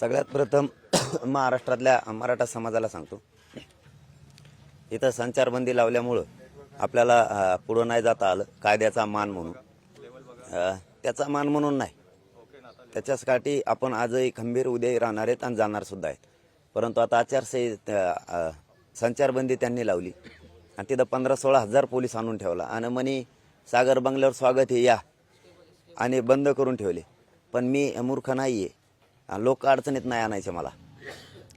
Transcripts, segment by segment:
सगळ्यात प्रथम महाराष्ट्रातल्या मराठा समाजाला सांगतो. इथं संचारबंदी लावल्यामुळं आपल्याला पुढं नाही जाता आलं कायद्याचा मान म्हणून. त्याचा मान म्हणून नाही. त्याच्यासाठी आपण आजही खंबीर उद्याही राहणार आहेत आणि जाणार सुद्धा आहेत. परंतु आता आचारसंहिता संचारबंदी त्यांनी लावली. आणि तिथं पंधरा सोळा हजार पोलीस आणून ठेवला. आणि मनी सागर बंगल्यावर स्वागत हे या. आणि बंद करून ठेवले. पण मी मूर्ख नाही आहे लोक अडचणीत नाही आणायचे मला.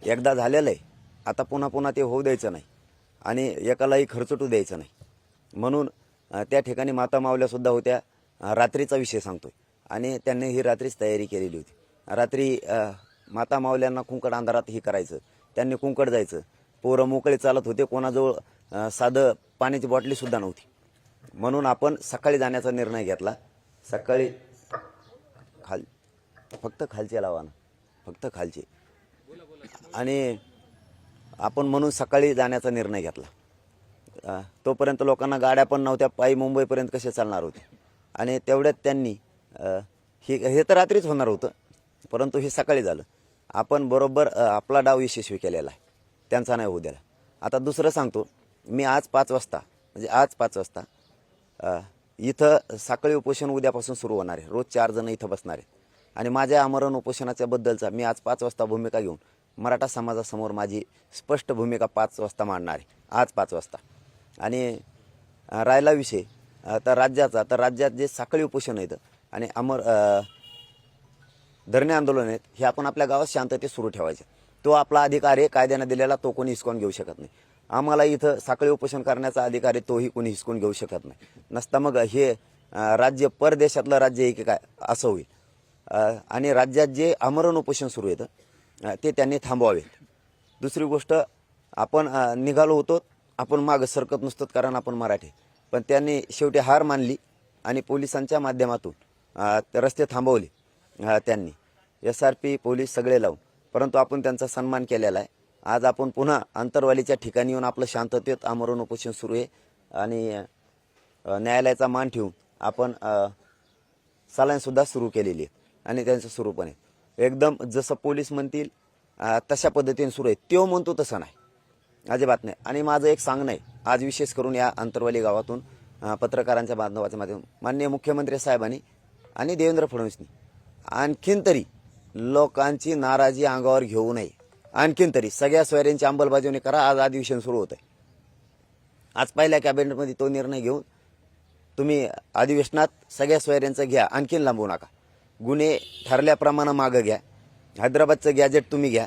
एकदा झालेलं आहे. आता पुन्हा पुन्हा ते होऊ द्यायचं नाही. आणि एकालाही खर्चटू द्यायचं नाही. म्हणून त्या ठिकाणी माता मावल्यासुद्धा होत्या. रात्रीचा विषय सांगतोय. आणि त्यांनी ही रात्रीच तयारी केलेली होती. रात्री माता मावल्यांना कुंकड अंधारात हे करायचं. त्यांनी कुंकड जायचं. पोरं मोकळे चालत होते. कोणाजवळ साधं पाण्याची बॉटलीसुद्धा नव्हती. म्हणून आपण सकाळी जाण्याचा निर्णय घेतला. सकाळी फक्त खालचे लावा ना. फक्त खालचे. आणि आपण म्हणून सकाळी जाण्याचा निर्णय घेतला. तोपर्यंत लोकांना गाड्या पण नव्हत्या पायी मुंबईपर्यंत कसे चालणार होते. आणि तेवढ्यात त्यांनी हे हे तर रात्रीच होणार होतं परंतु हे सकाळी झालं. आपण बरोबर आपला डाव यशस्वी केलेला आहे. त्यांचा नाही होऊ द्याला आता दुसरं सांगतो मी आज पाच वाजता म्हणजे आज पाच वाजता इथं सकाळी उपोषण उद्यापासून सुरू होणार आहे. रोज चार जण इथं बसणार आहेत. आणि माझ्या आमरण उपोषणाच्या बद्दलचा मी आज पाच वाजता भूमिका घेऊन मराठा समाजासमोर माझी स्पष्ट भूमिका पाच वाजता मांडणार आहे. आज पाच वाजता. आणि राहिला विषय. तर राज्याचा तर राज्यात जे साखळी उपोषण येतं आणि अमर धरणे आंदोलन आहेत हे आपण आपल्या गावात शांततेत सुरू ठेवायचे. तो आपला अधिकार आहे कायद्यानं दिलेला तो कोणी हिसकावून घेऊ शकत नाही. आम्हाला इथं साखळी उपोषण करण्याचा अधिकार आहे तोही कोणी हिसकून घेऊ शकत नाही. नसता मग हे राज्य परदेशातलं राज्य आहे की काय असं होईल. आणि राज्यात जे आमरण उपोषण सुरू येतं ते त्यांनी थांबवावे दुसरी गोष्ट आपण निघालो होतो आपण मागं सरकत नसतो कारण आपण मराठी. पण त्यांनी शेवटी हार मानली आणि पोलिसांच्या माध्यमातून रस्ते थांबवले त्यांनी. एस आर पी पोलीस सगळे लावून. परंतु आपण त्यांचा सन्मान केलेला आहे. आज आपण पुन्हा अंतरवालीच्या ठिकाणी येऊन आपलं शांततेत आमरण उपोषण सुरू आहे आणि न्यायालयाचा मान ठेवून आपण अं, सलाईनसुद्धा सुरू केलेली आहे. आणि त्यांचं सुरू पण आहे. एकदम जसं पोलीस म्हणतील तशा पद्धतीने सुरू आहे. तो म्हणतो तसं नाही. अजिबात नाही. आणि माझं एक सांगणं आहे. आज विशेष करून या अंतरवाली गावातून पत्रकारांच्या बांधवाच्या माध्यम माननीय मुख्यमंत्री साहेबांनी आणि देवेंद्र फडणवीसनी. आणखीन तरी लोकांची नाराजी अंगावर घेऊ नये. आणखीन तरी सगळ्या सोयऱ्यांची अंमलबजावणी करा. आज अधिवेशन सुरू होत आहे आज पहिल्या कॅबिनेटमध्ये तो निर्णय घेऊन तुम्ही अधिवेशनात सगळ्या सोयऱ्यांचं घ्या. आणखीन लांबवू नका. गुन्हे ठरल्याप्रमाणे मागं घ्या. हैदराबादचं गॅजेट तुम्ही घ्या.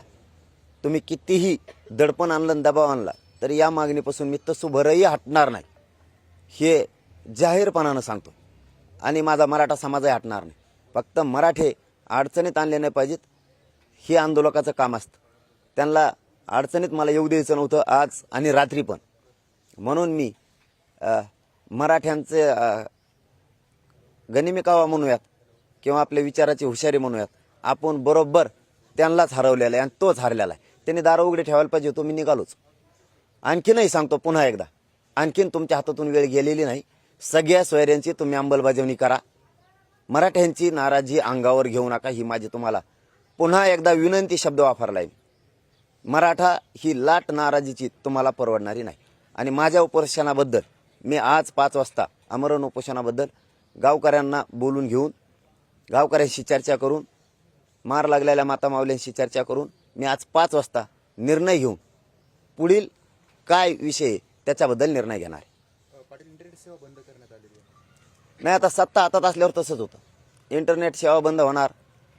तुम्ही कितीही दडपण आणलं आणि दबाव आणला तर या मागणीपासून मी तसुभरही हटणार नाही. हे जाहीरपणानं सांगतो. आणि माझा मराठा समाजही हटणार नाही. फक्त मराठे अडचणीत आणले नाही पाहिजेत. हे आंदोलकाचं काम असतं. त्यांना अडचणीत मला येऊ द्यायचं नव्हतं आज आणि रात्री पण. म्हणून मी मराठ्यांचे गनिमिकावा गनिमी कावा म्हणूयात. किंवा आपल्या विचाराची हुशारी म्हणूयात. आपण बरोबर त्यांनाच हरवलेला आहे आणि तोच हरलेला आहे. त्यांनी दारं उघडे ठेवायला पाहिजे होतो मी निघालोच. आणखीनही सांगतो पुन्हा एकदा. आणखीन तुमच्या हातातून वेळ गेलेली नाही. सगळ्या सोयऱ्यांची तुम्ही अंमलबजावणी करा. मराठ्यांची नाराजी अंगावर घेऊ नका ही माझी तुम्हाला पुन्हा एकदा विनंती शब्द वापरलाय मराठा ही लाट नाराजीची तुम्हाला परवडणारी नाही. आणि माझ्या उपोषणाबद्दल मी आज पाच वाजता अमरण उपोषणाबद्दल गावकऱ्यांना बोलून घेऊन गावकऱ्यांशी चर्चा करून मार लागलेल्या माता माऊल्यांशी चर्चा करून मी आज पाच वाजता निर्णय घेऊन पुढील काय विषय त्याच्याबद्दल निर्णय घेणार आहे. नाही आता सत्ता हातात असल्यावर तसंच होतं. इंटरनेट सेवा बंद होणार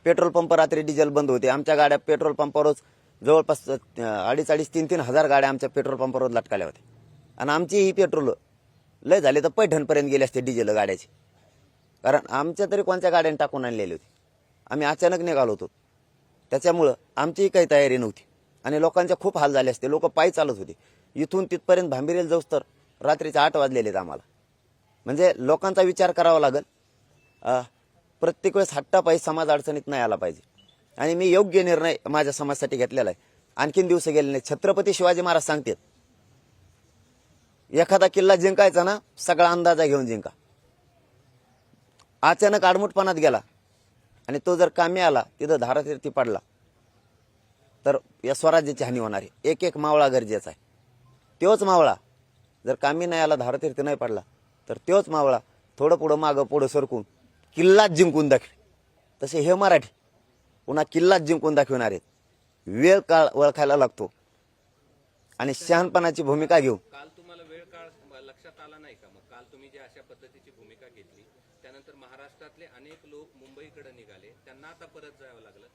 पेट्रोल पंप रात्री डिझेल बंद होते. आमच्या गाड्या पेट्रोल पंपावरच जवळपास अडीच अडीच तीन तीन हजार गाड्या आमच्या पेट्रोल पंपावर लटकाल्या होत्या. आणि आमची ही पेट्रोल लय झाले तर पैठणपर्यंत गेले असते डिझेल गाड्याची. कारण आमच्या तरी कोणत्या गाड्याने टाकून आणलेली होती? आम्ही अचानक निघालो होतो. त्याच्यामुळं आमचीही काही तयारी नव्हती. आणि लोकांचे खूप हाल झाले असते. लोक पायी चालत होते. इथून तिथपर्यंत भांबिरेल जाऊस तर रात्रीचे आठ वाजलेले आहेत आम्हाला. म्हणजे लोकांचा विचार करावा लागेल. अ, प्रत्येक वेळेस हट्टापायी समाज अडचणीत नाही आला पाहिजे. आणि मी योग्य निर्णय माझ्या समाजासाठी घेतलेला आहे. आणखीन दिवस गेले नाही छत्रपती शिवाजी महाराज सांगतात एखादा किल्ला जिंकायचा ना सगळा अंदाजा घेऊन जिंका. अचानक आडमुटपणात गेला आणि तो जर कामी आला तिथं धारातीर्थी पडला तर या स्वराज्याची हानी होणार आहे. एक एक मावळा गरजेचा आहे. तोच मावळा जर कामी नाही आला धारातीर्थी नाही पडला तर तोच मावळा थोडं पुढं मागं पुढं सरकून किल्लाच जिंकून दाखवे तसे हे मराठी पुन्हा किल्लाच जिंकून दाखविणार आहेत. वेळ काळ ओळखायला लागतो. आणि शहाणपणाची भूमिका घेऊ काल तुम्हाला वेळ काळ लक्षात आला नाही का मग काल तुम्ही जे अशा पद्धतीची भूमिका घेतली तर महाराष्ट्रातले अनेक लोक मुंबईकडे निघाले. त्यांना आता परत जावं लागलं.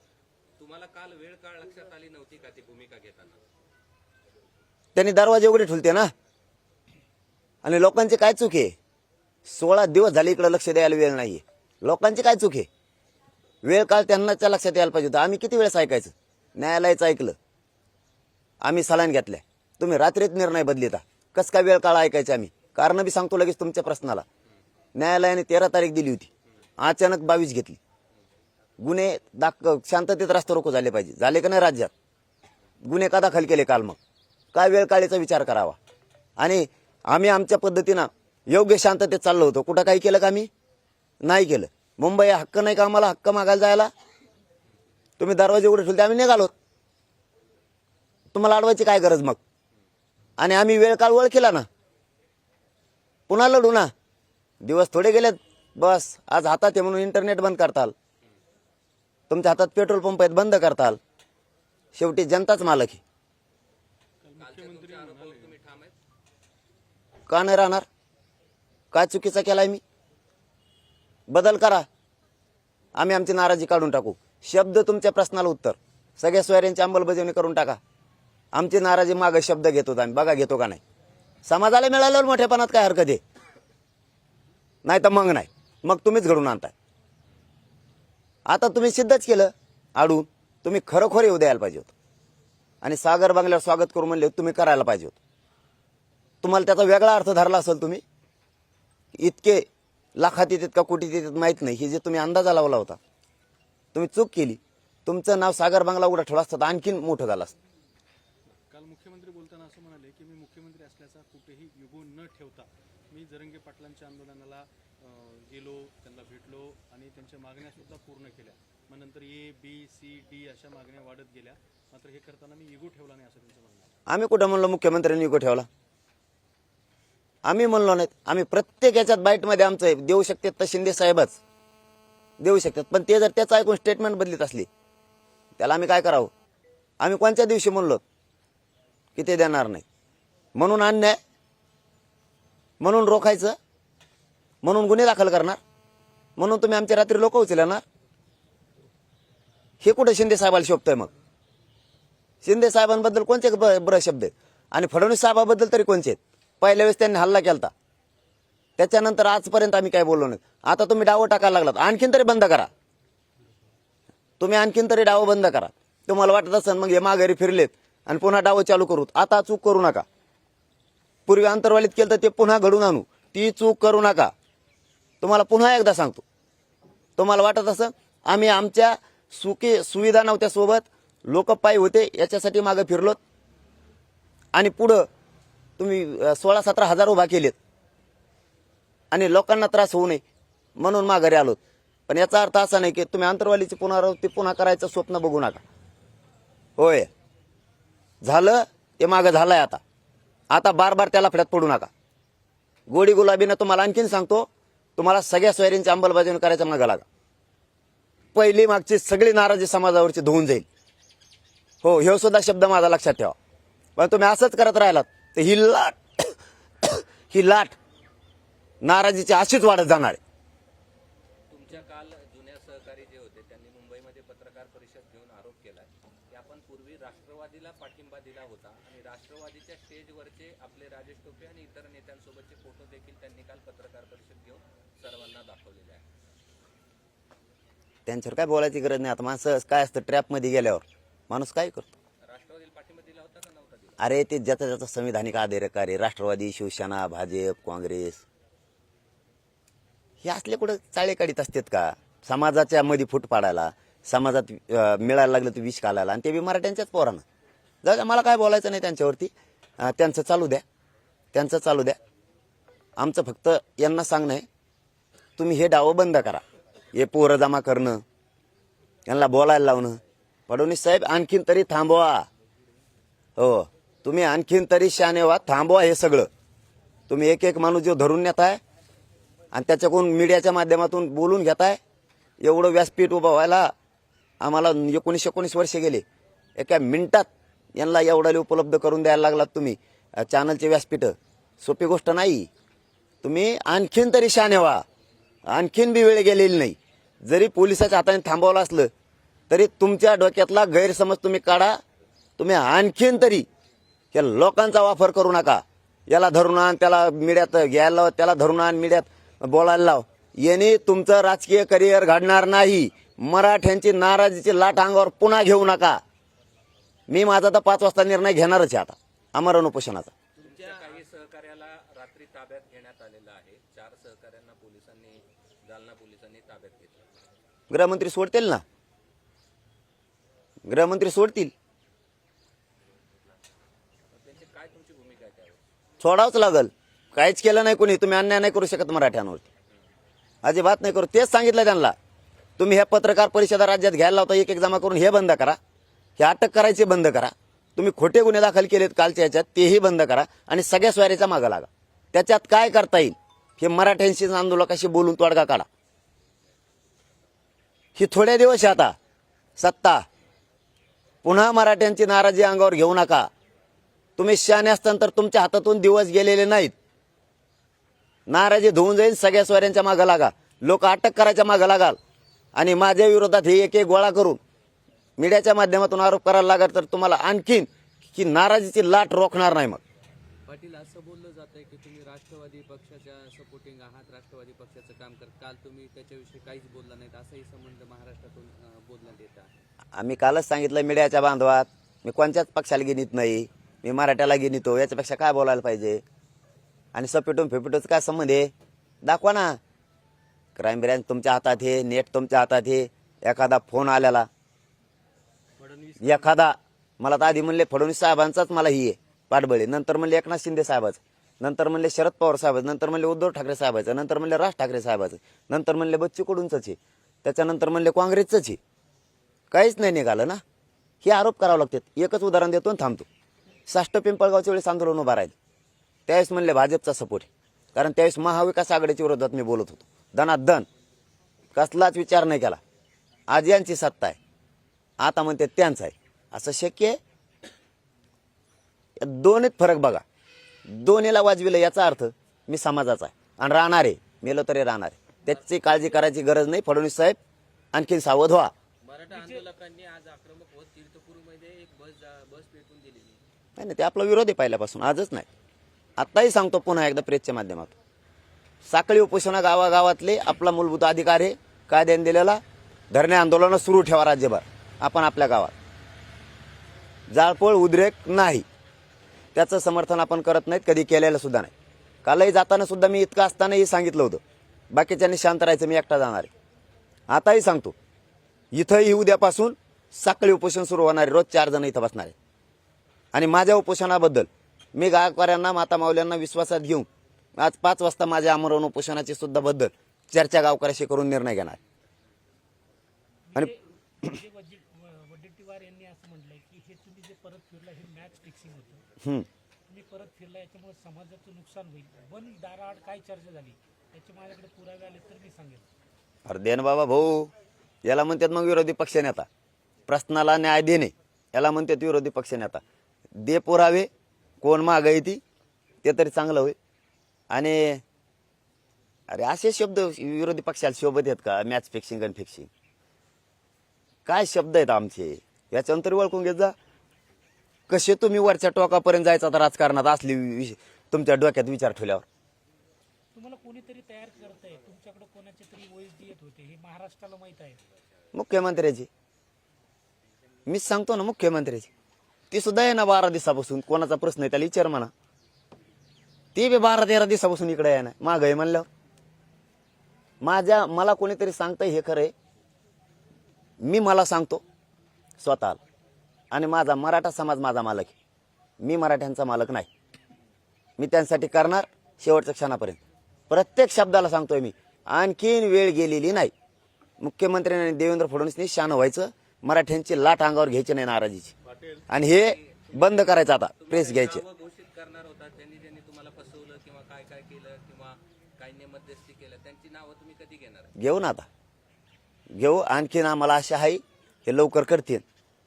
तुम्हाला काल वेळ काळ लक्षात आली नव्हती का ती भूमिका घेताना? त्यांनी दरवाजे उघडे ठेवते ना. आणि लोकांची काय चूक आहे? सोळा दिवस झाले इकडे लक्ष द्यायला वेळ नाहीये. लोकांची काय चूक आहे? वेळ काळ त्यांनाच्या लक्षात यायला पाहिजे होतं. आम्ही किती वेळेस ऐकायचं? न्यायालयाचं ऐकलं. आम्ही सलान घेतल्या. तुम्ही रात्रीत निर्णय बदलिता. कस काय वेळ काळ ऐकायचे आम्ही? कारण बी सांगतो लगेच तुमच्या प्रश्नाला. न्यायालयाने तेरा तारीख दिली होती. अचानक बावीस घेतली. गुन्हे दाख शांततेत रास्ता रोको झाले पाहिजे. झाले का नाही राज्यात? गुन्हे का दाखल केले काल मग? काय वेळ काळीचा विचार करावा? आणि आम्ही आमच्या पद्धतीनं योग्य शांततेत चाललो होतो. कुठं काही केलं का आम्ही? नाही केलं. मुंबई हक्क नाही का आम्हाला हक्क मागायला जायला? तुम्ही दरवाजे उघडे ठेवले आम्ही निघालो. तुम्हाला अडवायची काय गरज मग? आणि आम्ही वेळ काळ केला ना? पुन्हा लढू ना? दिवस थोडे गेलेत बस. आज हातात आहे म्हणून इंटरनेट बंद करताल. तुमच्या हातात पेट्रोल पंप आहेत बंद करताल. शेवटी जनताच मालक ही का नाही राहणार? काय चुकीचा केलाय मी? बदल करा. आम्ही आमची नाराजी काढून टाकू. शब्द तुमच्या प्रश्नाला उत्तर. सगळ्या सोयऱ्यांची अंमलबजावणी करून टाका. आमची नाराजी मागं शब्द घेतो आम्ही. बघा घेतो का नाही? समाजाला मिळाल्यावर मोठेपणात काय हरकत आहे? नाही तर मग नाही. मग तुम्हीच घडून आणताय. आता तुम्ही सिद्धच केलं. आडून तुम्ही खरोखर येऊ द्यायला पाहिजे होतं. आणि सागर बांगल्यावर स्वागत करू म्हणले तुम्ही करायला पाहिजे होतं. तुम्हाला त्याचा वेगळा अर्थ धरला असेल तुम्ही. इतके लाखात येतात का कोटीत येतात माहीत नाही. हे जे तुम्ही अंदाजा लावला होता. तुम्ही चूक केली. तुमचं नाव सागर बांगला उघडा ठेवला असतं तर आणखीन मोठं झालं असतं. काल मुख्यमंत्री बोलताना असं म्हणाले की मी मुख्यमंत्री असल्याचा कुठेही युगो न ठेवता मी जरंगे पाटलांच्या आंदोलनाला गेलो त्यांना भेटलो आणि त्यांच्या मागण्यासुद्धा पूर्ण केल्या. मग नंतर ए बी सी डी अशा मागण्या वाढत गेल्या. मात्र हे करताना मी इगो ठेवला नाही असं त्यांचं म्हणणं आम्ही कुठं म्हणलो? मुख्यमंत्र्यांनी इगो ठेवला. आम्ही म्हणलो नाहीत. आम्ही प्रत्येक याच्यात बाईटमध्ये आमचं देऊ शकतात तर शिंदे साहेबच. देऊ शकतात. पण ते जर त्याचं ऐकून स्टेटमेंट बदलीत असली त्याला आम्ही काय करावं? आम्ही कोणत्या दिवशी म्हणलो की ते देणार नाही? म्हणून अन्याय म्हणून रोखायचं? म्हणून गुन्हे दाखल करणार? म्हणून तुम्ही आमच्या रात्री लोक उचलणार? हे कुठं शिंदे साहेबाला शोभतंय मग? शिंदे साहेबांबद्दल कोणते बरं शब्द आहेत? आणि फडणवीस साहेबाबद्दल तरी कोणते आहेत? पहिल्या वेळेस त्यांनी हल्ला केला त्याच्यानंतर आजपर्यंत आम्ही काय बोललो नाही. आता तुम्ही डावं टाकायला लागलात. आणखीन तरी बंद करा. तुम्ही आणखीन तरी डावं बंद करा. तुम्हाला वाटत असेल मग हे माघारी फिरलेत आणि पुन्हा डावं चालू करू. आता चूक करू नका. पूर्वी अंतर्वालीत केलं तर ते पुन्हा घडून आणू. ती चूक करू नका. तुम्हाला पुन्हा एकदा सांगतो. तुम्हाला वाटत असं? आम्ही आमच्या सुखी सुविधा नव्हत्या सोबत. लोक पायी होते याच्यासाठी मागं फिरलोत. आणि पुढं तुम्ही सोळा सतरा हजार उभा केलेत. आणि लोकांना त्रास होऊ नये म्हणून माघारी आलोत. पण याचा अर्थ असा नाही की तुम्ही अंतरवालीची पुनरावृत्ती पुन्हा करायचं स्वप्न बघू नका. होय. झालं ते मागं झालंय आता. आता बार बार त्याला फड्यात पडू नका. गोडी गुलाबीनं तुम्हाला आणखीन सांगतो तुम्हाला सगळ्या सोयरींची अंमलबजावणी करायचं मागं लागा पहिली मागची सगळी नाराजी समाजावरची धुवून जाईल. हो ह्यो सुद्धा शब्द माझा लक्षात ठेवा. पण तुम्ही असंच करत राहिलात तर ही लाट ही लाट नाराजीची अशीच वाढत जाणार आहे तुमच्या काल जुन्या सहकारी जे होते त्यांनी मुंबईमध्ये पत्रकार परिषद घेऊन आरोप केलाय की आपण पूर्वी राष्ट्रवादीला पाठिंबा दिला होता आणि राष्ट्रवादीच्या स्टेजवरचे आपले राजेश टोपे आणि इतर नेत्यांसोबतचे फोटो देखील त्यांनी काल पत्रकार परिषद घेऊन सर्वांना दाखवलेले आहे त्यांच्यावर काय बोलायची गरज नाही. आता माणसं काय असतं ट्रॅपमध्ये गेल्यावर? माणूस काय करतो? राष्ट्रवादीला पाठिंबा दिला होता का नव्हता दिला अरे ते ज्याचा ज्याचा संविधानिक अधिकार आहे राष्ट्रवादी शिवसेना भाजप काँग्रेस. हे असले कुठं चाळे काढीत असतात का? समाजाच्या मध्ये फूट पाडायला समाजात मिळायला लागलं तर विष घालायला आणि ते बी मराठ्यांच्याच पोरानं. जाऊ मला काय बोलायचं नाही त्यांच्यावरती. त्यांचं चालू द्या. त्यांचं चालू द्या. आमचं फक्त यांना सांगणं आहे तुम्ही हे डावं बंद करा. हे पोरं जमा करणं यांना बोलायला लावणं. फडणवीस साहेब आणखीन तरी थांबवा. हो तुम्ही आणखीन तरी शाने व्हा थांबवा हे सगळं. तुम्ही एक एक माणूस जो धरून नेताय आणि त्याच्याकडून मीडियाच्या माध्यमातून बोलून घेताय एवढं व्यासपीठ उभं व्हायला आम्हाला एकोणीस एकोणीस वर्षे गेले. एका मिनिटात यांना एवढ्याला उपलब्ध करून द्यायला लागलात तुम्ही चॅनलचे व्यासपीठं. सोपी गोष्ट नाही. तुम्ही आणखीन तरी शाने व्हा आणखीन बी वेळ गेलेली नाही. जरी पोलिसाच्या हाताने थांबवलं असलं तरी तुमच्या डोक्यातला गैरसमज तुम्ही काढा. तुम्ही आणखीन तरी या लोकांचा वापर करू नका. याला धरून आण त्याला मीडियात घ्यायला लाव त्याला धरून आण मीडियात बोलायला लाव. याने तुमचं राजकीय करिअर घडणार नाही. मराठ्यांची नाराजीची लाट अंगावर पुन्हा घेऊ नका. मी माझा तर पाच वाजता निर्णय घेणारच आहे आता. अमरण उपोषणाचा तुमच्या काही सहकार्याला रात्री ताब्यात घेण्यात आलेलं आहे. चार सहकार्यांना पोलिसांनी जालना पोलिसांनी ताब्यात घेतलं. गृहमंत्री सोडतील ना? गृहमंत्री सोडतील? त्यांची काय तुमची भूमिका आहे त्यावर? सोडावंच लागल. काहीच केलं नाही कोणी. तुम्ही अन्याय नाही करू शकत मराठ्यांवरती अजिबात नाही करू. तेच सांगितलं त्यांना. तुम्ही ह्या पत्रकार परिषदा राज्यात घ्यायला लावता एक एक जमा करून हे बंद करा. हे अटक करायचे बंद करा. तुम्ही खोटे गुन्हे दाखल केलेत कालच्या याच्यात तेही बंद करा आणि सगळ्या स्वारीचा मागं लागा. त्याच्यात काय करता येईल? हे मराठ्यांशीच आंदोलकाशी बोलून तोडगा काढा. ही थोड्या दिवस आहे आता. सत्ता. पुन्हा मराठ्यांची नाराजी अंगावर घेऊ नका. तुम्ही शहाणे असताना तर तुमच्या हातातून दिवस गेलेले नाहीत. नाराजी धुवून जाईल सगळ्या स्वाऱ्यांच्या मागं लागा. लोक अटक करायच्या मागं लागाल. आणि माझ्या विरोधात हे एक एक गोळा करून मीडियाच्या माध्यमातून आरोप करायला लागत तर तुम्हाला आणखीन की नाराजीची लाट रोखणार नाही मग. पाटील असं बोललं जात आहे की तुम्ही राष्ट्रवादी पक्षाच्या सपोर्टिंग आहात राष्ट्रवादी पक्षाचं काम कर काल तुम्ही त्याच्याविषयी काहीच बोलला नाहीत असाही संबंध महाराष्ट्रातून बोलण्यात येत आहे. आम्ही कालच सांगितलं मीडियाच्या बांधवात मी कोणत्याच पक्षाला गिनीत नाही मी मराठ्याला गिनीतो याच्यापेक्षा काय बोलायला पाहिजे? आणि सपेटून फेपेटूच काय संबंध आहे? दाखवा ना. क्राईम ब्रँच तुमच्या हातात आहे नेट तुमच्या हातात आहे एखादा फोन आलेला. फडणवीस एखादा मला तर आधी म्हणले फडणवीस साहेबांचाच मला ही आहे. पाठबळे नंतर म्हणले एकनाथ शिंदे साहेबाचं नंतर म्हणले शरद पवार साहेबाचं नंतर म्हणले उद्धव ठाकरे साहेबाचं नंतर म्हणले राज ठाकरे साहेबाचं नंतर म्हणले बच्चू कडूंचंच आहे त्याच्यानंतर म्हणले काँग्रेसचंच आहे. काहीच नाही निघालं ना? हे आरोप करावं लागतात. एकच उदाहरण देतो आणि थांबतो. साष्ट पिंपळगावच्या वेळेस आंदोलन उभा राहिलं. त्यावेळेस म्हणले भाजपचा सपोर्ट आहे. कारण त्यावेळेस महाविकास आघाडीच्या विरोधात मी बोलत होतो. दनात दन कसलाच विचार नाही केला. आज यांची सत्ता आहे. आता म्हणते त्यांचं आहे. असं शक्य आहे? या दोन्हीत फरक बघा. दोन्हीला वाजविलं याचा अर्थ मी समाजाचा आहे. आणि राहणार आहे मेलो तरी राहणार आहे. त्याची काळजी करायची गरज नाही. फडणवीस साहेब आणखीन सावध व्हा. मराठा आंदोलकांनी आज आक्रमक होत तीर्थपूरमध्ये एक बस जा- बस पेटून दिलेली नाही नाही ते आपला विरोध आहे पहिल्यापासून. आजच नाही. आत्ताही सांगतो पुन्हा एकदा प्रेसच्या माध्यमातून. साखळी उपोषणा गावागावातले आपला मूलभूत अधिकार आहे. कायद्याने दिलेला. धरणे आंदोलन सुरू ठेवा राज्यभर. आपण आपल्या गावात. जाळपोळ उद्रेक नाही. त्याचं समर्थन आपण करत नाहीत कधी केलेलं सुद्धा नाही. कालही जाताना सुद्धा मी इतकं असतानाही सांगितलं होतं. बाकीच्यांनी शांत राहायचं मी एकटा जाणार आहे. आताही सांगतो. इथंही उद्यापासून साखळी उपोषण सुरू होणार आहे रोज चार जण इथं बसणार आहे आणि माझ्या उपोषणाबद्दल मी गावकऱ्यांना माता माऊल्यांना विश्वासात घेऊन आज पाच वाजता माझ्या आमरण उपोषणाची सुद्धा बद्दल चर्चा गावकऱ्याशी करून निर्णय घेणार आणि म्हणजे वजी- वडेट्टीवार यांनी असं म्हटलंय की हे तुम्ही जे परत फिरला हे मॅच फिक्सिंग तुम्ही परत फिरला याच्यामुळे समाजाचं नुकसान होईल. दाराआड काय चर्चा झाली माझ्याकडे पुरावे आले तर मी सांगेन अरे देन बाबा भाऊ. याला म्हणतात मग विरोधी पक्षनेता प्रश्नाला न्याय देणे याला म्हणतात विरोधी पक्षनेता दे पुरावे कोण माग ती ते तरी चांगलं होय आणि अरे असे शब्द विरोधी पक्षाला शोभत आहेत का? मॅच फिक्सिंग आणि फिक्सिंग काय शब्द आहेत आमचे? याच्यानंतर ओळखून घेत जा. कसे तुम्ही वरच्या टोकापर्यंत जायचा तर राजकारणात असली विष- तुमच्या डोक्यात विचार ठेवल्यावर? तुम्हाला कोणीतरी तयार करत आहे तुमच्याकडे कोणाचे तरी येत होते हे महाराष्ट्राला माहीत आहे. मुख्यमंत्र्याची. मीच सांगतो ना मुख्यमंत्र्याची. ती सुद्धा आहे ना बारा दिवसापासून. कोणाचा प्रश्न आहे त्याला विचार म्हणा. ती बी बारा तेरा दिवसापासून इकडे आहे ना. माग आहे म्हणल्यावर. माझ्या मला कोणीतरी सांगतंय हे खरंय मी मला सांगतो. स्वतःला. आणि माझा मराठा समाज माझा मालक आहे. मी मराठ्यांचा मालक नाही. मी त्यांसाठी करणार शेवटच्या क्षणापर्यंत. प्रत्येक शब्दाला सांगतोय मी. आणखीन वेळ गेलेली नाही. मुख्यमंत्र्यांनी देवेंद्र फडणवीसनी शान व्हायचं. मराठ्यांची लाट अंगावर घ्यायची नाही नाराजीची. आणि हे बंद करायचं आता. प्रेस घ्यायचे. नावं घोषित करणार होता त्यांनी ज्यांनी तुम्हाला फसवलं किंवा काय काय केलं किंवा काहींनी मध्यस्थी केलं त्यांची नावं तुम्ही कधी घेणार? आहे? घेऊ ना आता. घेऊ. आणखीन आम्हाला आशा आहे. हे लवकर करतील.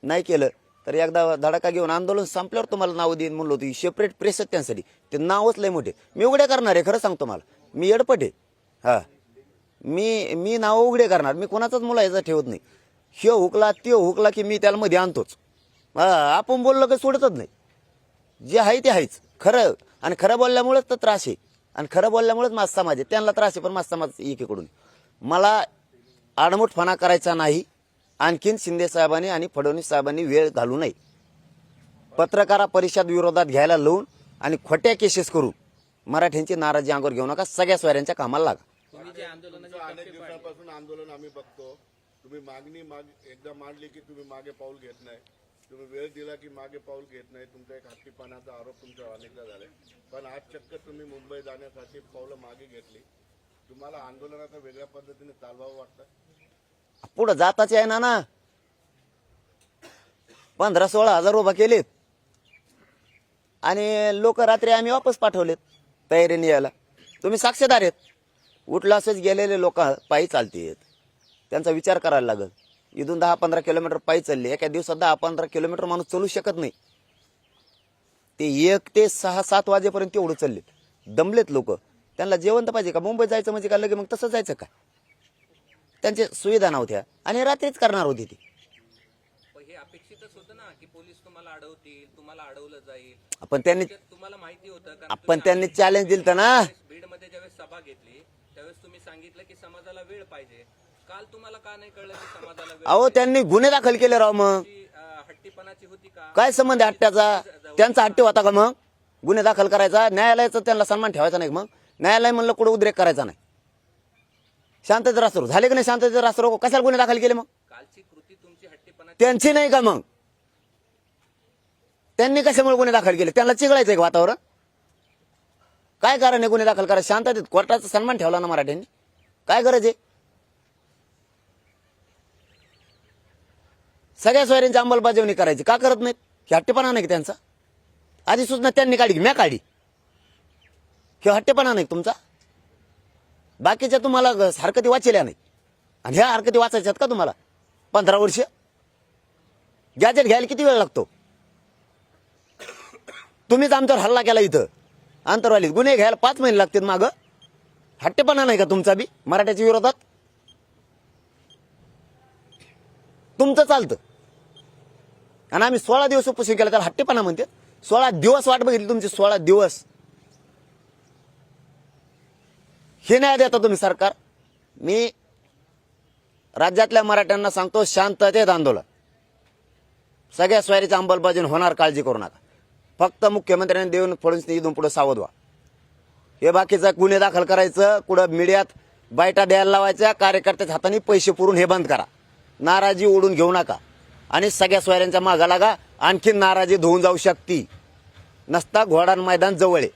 नाही केलं तर एकदा धडाका घेऊन आंदोलन संपल्यावर तुम्हाला नाव देईन म्हणलो होती. सेपरेट प्रेस आहेत त्यांसाठी ते नावच लय मोठे. मी उघडे करणार आहे खरं सांगतो मला मी येडपट आहे. हा. मी मी नाव उघडे करणार. मी कोणाचाच मुलायचा ठेवत नाही. ह्यो हुकला त्यो हुकला की मी त्याला मध्ये आणतोच. हां आपण बोललो की सोडतच नाही. जे आहे ते आहेच. खरं आणि खरं बोलल्यामुळेच तर त्रास आहे. आणि खरं बोलल्यामुळेच माझा समाज आहे. त्यांना त्रास आहे पण माझा समाज एकीकडून. मला आडमुठपणा करायचा नाही. आणखीन शिंदे साहेबांनी आणि फडणवीस साहेबांनी वेळ घालू नये. पत्रकारा परिषद विरोधात घ्यायला लावून आणि खोट्या केसेस करून मराठ्यांची नाराजी अंगावर घेऊ नका. सगळ्या स्वाऱ्यांच्या कामाला लागा. तुम्ही जे आंदोलनाचे तुमचं अनेक दिवसापासून आंदोलन आम्ही बघतो. तुम्ही मागणी माग एकदा मांडली की तुम्ही मागे पाऊल घेत नाही. तुम्ही वेळ दिला की मागे पाऊल घेत नाही. तुमचा एक हत्तीपणाचा आरोप तुमच्यावर अनेकदा झालाय पण आज चक्क तुम्ही मुंबई जाण्यासाठी पावलं मागे घेतली. तुम्हाला आंदोलनाचा वेगळ्या पद्धतीने चालवावं वाटतं? पुढं जाताच आहे ना. ना पंधरा सोळा हजार उभा केलेत. आणि लोक रात्री आम्ही वापस पाठवलेत तयारीने यायला तुम्ही साक्षीदार आहेत. उठलं असंच गेलेले लोक पायी चालतेत त्यांचा विचार करायला लागल. इथून दहा पंधरा किलोमीटर पायी चालले. एका दिवसात दहा पंधरा किलोमीटर माणूस चालू शकत नाही. ते एक ते सहा सात वाजेपर्यंत एवढं चाललेत. दमलेत लोक. त्यांना जेवण तर पाहिजे का? मुंबईत जायचं म्हणजे का? लगे मग तसं जायचं का? त्यांच्या सुविधा नव्हत्या आणि रात्रीच करणार होती ती. पण हे अपेक्षितच होतं ना की पोलीस तुम्हाला अडवतील तुम्हाला अडवलं जाईल. आपण त्यांनी त्यात तुम्हाला माहिती होतं कारण आपण त्यांनी चॅलेंज दिलं ना. बीडमध्ये ज्यावेळेस सभा घेतली त्यावेळेस तुम्ही सांगितलं की समाजाला वेळ पाहिजे. काल तुम्हाला का नाही कळलं की समाजाला वेळ अहो त्यांनी गुन्हे दाखल केले राव मग. अं, हट्टीपणाची होती का? काय संबंध आहे हट्ट्याचा? त्यांचा हट्टी होता का मग? गुन्हे दाखल करायचा? न्यायालयाचा त्यांना सन्मान ठेवायचा नाही का मग? न्यायालय म्हणलं कुठं उद्रेक करायचा नाही. शांततेत रास्ता झाले का नाही शांततेत रास्ता कशाला गुन्हे दाखल केले मग? कालची कृती तुमची हट्टीपणाची त्यांची नाही का मग? त्यांनी कशामुळे गुन्हे दाखल केले? त्यांना चिघळायचं का वातावरण? काय कारण आहे गुन्हे दाखल करा शांततेत कोर्टाचा सन्मान ठेवला ना मराठ्यांनी. काय गरज आहे? सगळ्या सोयऱ्यांची अंमलबजावणी करायची. का करत नाहीत? हे हट्टेपणा नाही का त्यांचा? आधी सूचना त्यांनी काढली की म्या काढली. हे हट्टेपणा नाही तुमचा? बाकीच्या तुम्हाला हरकती वाचल्या नाही आणि ह्या हरकती वाचायच्यात का तुम्हाला? पंधरा वर्ष? गॅजेट घ्यायला किती वेळ लागतो? तुम्हीच आमच्यावर हल्ला केला इथं. आंतरवालीत गुन्हे घ्यायला पाच महिने लागतील माग. हट्टेपणा नाही का तुमचा बी मराठ्याच्या विरोधात? तुमचं चालतं. आणि आम्ही सोळा दिवस उपोषण केलं त्याला हट्टेपणा म्हणते. सोळा दिवस वाट बघितली तुमची सोळा दिवस. हे नाही देता तुम्ही सरकार. मी राज्यातल्या मराठ्यांना सांगतो शांततेत आंदोलन. सगळ्या स्वारीची अंमलबजावणी होणार काळजी करू नका. फक्त मुख्यमंत्र्यांनी देऊन फडणवीस इथून पुढे सावध व्हा. हे बाकीचं गुन्हे दाखल करायचं कुठं मीडियात बायटा द्यायला लावायच्या कार्यकर्त्याच्या हाताने पैसे पुरून हे बंद करा. नाराजी ओढून घेऊ नका. आणि सगळ्या सोयऱ्यांच्या मागा लागा आणखीन नाराजी धुवून जाऊ शकती. नसता घोडान मैदान जवळ आहे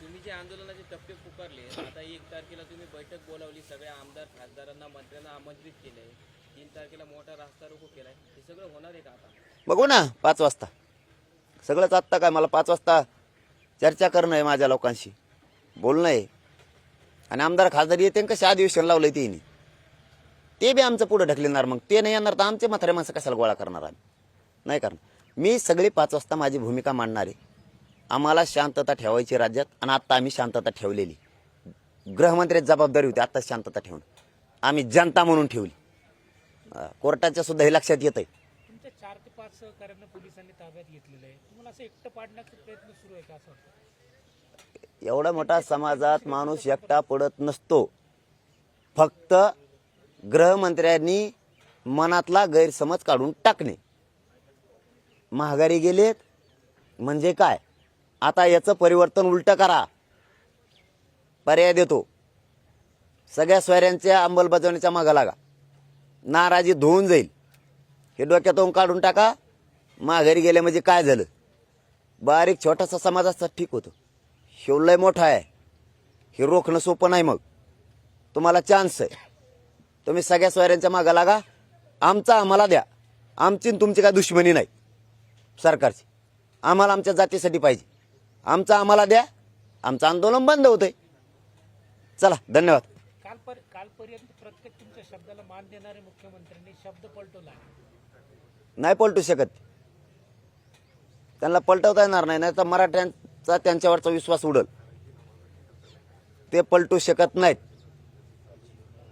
तुम्ही जे आंदोलनाचे टप्पे पुकारले आता एक तारखेला तुम्ही बैठक बोलावली सगळ्या आमदार खासदारांना मंत्र्यांना आमंत्रित केलंय तीन तारखेला मोठा रास्ता रोको केलाय हे सगळं होणार आहे का आता बघू ना पाच वाजता. सगळंच आत्ता काय मला पाच वाजता चर्चा करणं आहे माझ्या लोकांशी. बोलणं आहे. आणि आमदार खासदार येते कसे अधिवेशन आहे तिने ते बी आमचं पुढं ढकलणार मग ते नाही येणार तर आमचे म्हातारे माणसं कशाला गोळा करणार आम्ही? नाही करणार. मी सगळी पाच वाजता माझी भूमिका मांडणार आहे. आम्हाला शांतता ठेवायची राज्यात आणि आत्ता आम्ही शांतता ठेवलेली. गृहमंत्र्याची जबाबदारी होती आत्ता शांतता ठेवणं आम्ही जनता म्हणून ठेवली. कोर्टाच्या सुद्धा हे लक्षात येत आहे तुमच्या चार ते पाच सहकाऱ्यांना पोलिसांनी ताब्यात घेतलेलं आहे. तुम्हाला असं एकटं पाडण्याचा प्रयत्न सुरू आहे का असं वाटतं? एवढा मोठा समाजात माणूस एकटा पडत नसतो. फक्त गृहमंत्र्यांनी मनातला गैरसमज काढून टाकणे. महागारी गेलेत म्हणजे काय? आता याचं परिवर्तन उलट करा. पर्याय देतो. सगळ्या सोयऱ्यांच्या अंमलबजावणीच्या मागा लागा. नाराजी धुवून जाईल. हे डोक्यातून काढून टाका. माघारी गेले म्हणजे काय झालं? बारीक छोटासा समाज असतात ठीक होतं. शिवलय मोठा आहे. हे रोखणं सोपं नाही मग. तुम्हाला चान्स आहे. तुम्ही सगळ्या सोयऱ्यांच्या मागा लागा. आमचा आम्हाला द्या. आमची तुमची काय दुश्मनी नाही. सरकारची. आम्हाला आमच्या जातीसाठी पाहिजे. आमचा आम्हाला द्या. आमचं आंदोलन बंद होतंय. चला धन्यवाद. कालपर्यंत प्रत्येक तुमच्या शब्दाला मान देणारे मुख्यमंत्र्यांनी शब्द पलटवला? नाही पलटू शकत. त्यांना पलटवता येणार नाही नाही तर मराठ्यांचा त्यांच्यावरचा विश्वास उडल. ते पलटू शकत नाहीत.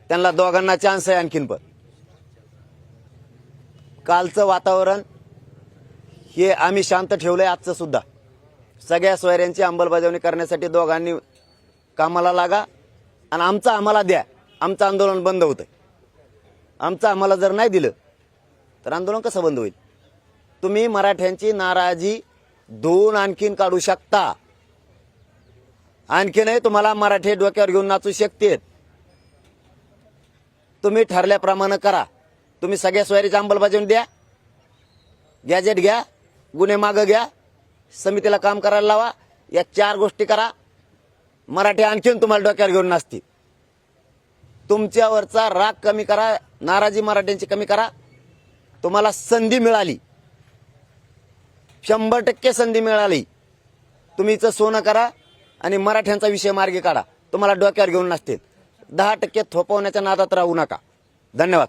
त्यांना दोघांना चान्स आहे आणखीन पण. कालचं वातावरण हे आम्ही शांत ठेवलंय आजचं सुद्धा. सगळ्या सोयऱ्यांची अंमलबजावणी करण्यासाठी दोघांनी कामाला लागा आणि आमचं आम्हाला द्या. आमचं आंदोलन बंद होतं आमचं आम्हाला जर नाही दिलं तर आंदोलन कसं बंद होईल? तुम्ही मराठ्यांची नाराजी दोन आणखीन काढू शकता. आणखीनही तुम्हाला मराठी डोक्यावर घेऊन नाचू शकतेत तुम्ही ठरल्याप्रमाणे करा. तुम्ही सगळ्या सोयरीची अंमलबजावणी द्या. गॅजेट घ्या गुन्हे मागं घ्या समितीला काम करायला लावा. या चार गोष्टी करा. मराठी आणखीन तुम्हाला डोक्यावर घेऊन नाचतील. तुमच्यावरचा राग कमी करा नाराजी मराठ्यांची कमी करा. तुम्हाला संधी मिळाली. शंभर टक्के संधी मिळाली. तुम्ही इथं सोनं करा आणि मराठ्यांचा विषय मार्गी काढा. तुम्हाला डोक्यावर घेऊन नसतील दहा टक्के थोपवण्याच्या नादात राहू नका. धन्यवाद.